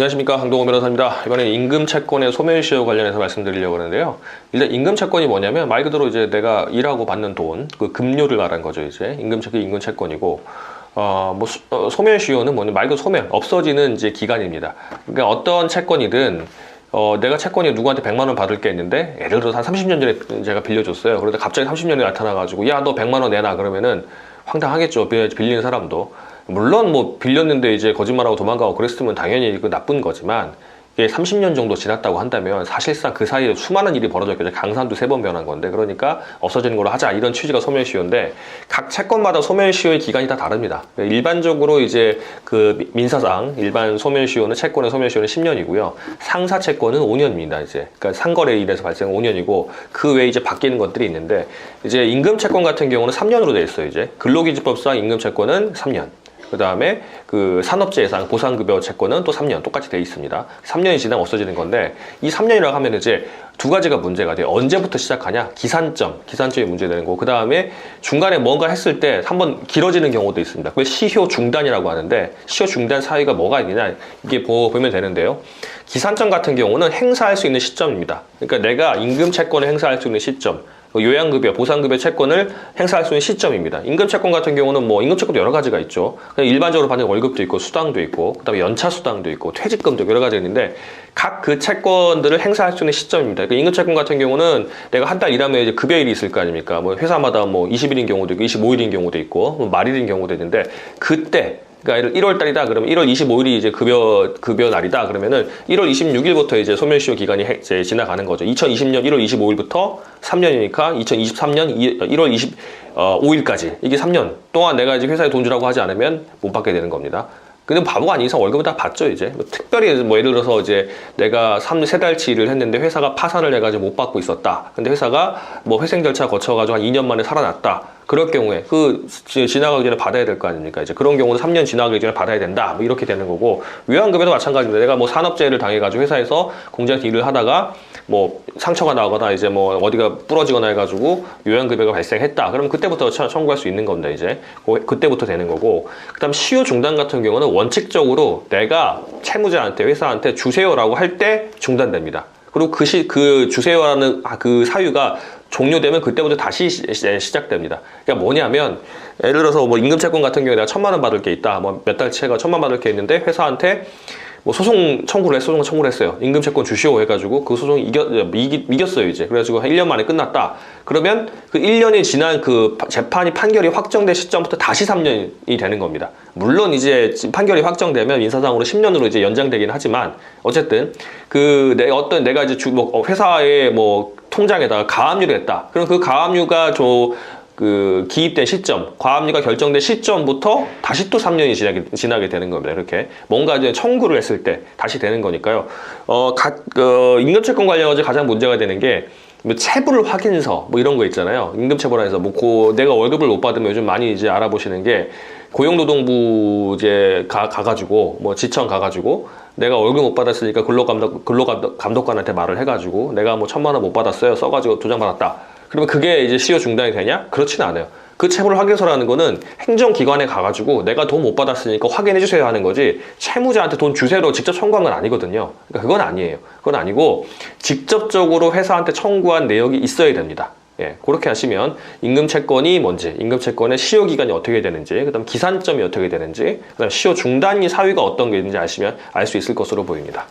안녕하십니까 강동호 변호사입니다. 이번에 임금 채권의 소멸시효 관련해서 말씀드리려고 하는데요. 일단 임금 채권이 뭐냐면 말 그대로 이제 내가 일하고 받는 돈, 그 급료를 말한 거죠. 이제 임금 채권 임금 채권이고 어뭐 소멸시효는 뭐냐 말 그대로 소멸 없어지는 이제 기간입니다. 그러니까 어떤 채권이든 어, 내가 채권이 누구한테 100만 원 받을 게 있는데 예를 들어서 한 30년 전에 제가 빌려줬어요. 그런데 갑자기 30년에 나타나 가지고 야 너 100만 원 내놔 그러면은 황당하겠죠. 빌- 빌리는 사람도. 물론 뭐 빌렸는데 이제 거짓말하고 도망가고 그랬으면 당연히 그 나쁜 거지만 이게 30년 정도 지났다고 한다면 사실상 그 사이에 수많은 일이 벌어졌겠죠. 강산도 세 번 변한 건데 그러니까 없어지는 걸로 하자 이런 취지가 소멸시효인데 각 채권마다 소멸시효의 기간이 다 다릅니다. 일반적으로 이제 그 민사상 일반 소멸시효는 채권의 소멸시효는 10년이고요. 상사 채권은 5년입니다. 이제 그러니까 상거래 일에서 발생 5년이고 그 외에 이제 바뀌는 것들이 있는데 이제 임금 채권 같은 경우는 3년으로 돼 있어요. 이제 근로기준법상 임금 채권은 3년. 그 다음에 그 산업재해상 보상급여 채권은 또 3년 똑같이 돼 있습니다. 3년이 지나면 없어지는 건데 이 3년이라고 하면 이제 두 가지가 문제가 돼요. 언제부터 시작하냐? 기산점, 기산점이 문제되는 거고 그 다음에 중간에 뭔가 했을 때 한번 길어지는 경우도 있습니다. 그걸 시효 중단이라고 하는데 시효 중단 사유가 뭐가 있느냐 이게 보- 보면 되는데요. 기산점 같은 경우는 행사할 수 있는 시점입니다. 그러니까 내가 임금 채권을 행사할 수 있는 시점. 그 요양급여, 보상급여 채권을 행사할 수 있는 시점입니다. 임금 채권 같은 경우는 뭐 임금 채권도 여러 가지가 있죠. 그냥 일반적으로 받는 월급도 있고 수당도 있고 그다음에 연차 수당도 있고 퇴직금도 여러 가지 있는데 각 그 채권들을 행사할 수 있는 시점입니다. 그러니까 임금 채권 같은 경우는 내가 한 달 일하면 이제 급여일이 있을 거 아닙니까? 뭐 회사마다 뭐 20일인 경우도 있고 25일인 경우도 있고 뭐 말일인 경우도 있는데 그때 그러니까 1월 달이다. 그러면 1월 25일이 이제 급여 급여 날이다. 그러면은 1월 26일부터 이제 소멸시효 기간이 해- 이제 지나가는 거죠. 2020년 1월 25일부터 3년이니까 2023년 1월 25일까지. 이게 3년 동안 내가 이제 회사에 돈 주라고 하지 않으면 못 받게 되는 겁니다. 근데 바보가 아닌 이상 월급은 다 받죠 이제. 뭐 특별히 뭐 예를 들어서 이제 내가 3, 세 달치 일을 했는데 회사가 파산을 해가지고 못 받고 있었다. 근데 회사가 뭐 회생 절차 거쳐가지고 한 2년 만에 살아났다 그럴 경우에 그 지- 지나가기 전에 받아야 될 거 아닙니까? 이제 그런 경우는 3년 지나가기 전에 받아야 된다. 뭐 이렇게 되는 거고 요양급여도 마찬가지입니다. 내가 뭐 산업재해를 당해가지고 회사에서 공장에서 일을 하다가 뭐 상처가 나거나 이제 뭐 어디가 부러지거나 해가지고 요양급여가 발생했다. 그러면 그때부터 청- 청구할 수 있는 겁니다 이제. 그- 그때부터 되는 거고. 그다음 시효 중단 같은 경우는 원칙적으로 내가 채무자한테 회사한테 주세요라고 할 때 중단됩니다. 그리고 그, 시, 그 주세요라는 아, 그 사유가 종료되면 그때부터 다시 시, 시- 시 작됩니다. 그러니까 뭐냐면 예를 들어서 뭐 임금채권 같은 경우에 내가 천만 원 받을 게 있다. 뭐 몇 달치가 천만 원 받을 게 있는데 회사한테 뭐 소송 청구를 했, 소송 청구를 했어요. 임금 채권 주시오 해가지고 그 소송이 이겼, 이기, 이겼어요, 이제. 그래가지고 한 1년 만에 끝났다. 그러면 그 1년이 지난 그 파- 재판이 판결이 확정된 시점부터 다시 3년이 되는 겁니다. 물론 이제 지- 판결이 확정되면 인사상으로 10년으로 이제 연장되긴 하지만 어쨌든 그 내 어떤 내가 이제 주, 뭐 회사의 뭐 통장에다가 가압류를 했다. 그럼 그 가압류가 저 그 기입된 시점, 과압류가 결정된 시점부터 다시 또 3년이 지나게, 지나게 되는 겁니다. 이렇게 뭔가 이제 청구를 했을 때 다시 되는 거니까요. 어, 각, 어, 임금채권 관련해서 가장 문제가 되는 게 뭐 체불 확인서 뭐 이런 거 있잖아요. 임금체불안에서 뭐 고, 내가 월급을 못 받으면 요즘 많이 이제 알아보시는 게 고용노동부 이제 가, 가가지고 뭐 지청 가가지고 내가 월급 못 받았으니까 근로감독 근로감독관한테 말을 해가지고 내가 뭐 천만 원 못 받았어요. 써가지고 도장 받았다. 그러면 그게 이제 시효 중단이 되냐? 그렇지는 않아요. 그 채무를 확인서라는 거는 행정기관에 가가지고 내가 돈 못 받았으니까 확인해 주세요 하는 거지 채무자한테 돈 주세요로 직접 청구한 건 아니거든요. 그러니까 그건 아니에요. 그건 아니고 직접적으로 회사한테 청구한 내역이 있어야 됩니다. 예, 그렇게 하시면 임금 채권이 뭔지, 임금 채권의 시효 기간이 어떻게 되는지, 그다음 기산점이 어떻게 되는지, 그다음 시효 중단이 사유가 어떤 게 있는지 아시면 알 수 있을 것으로 보입니다.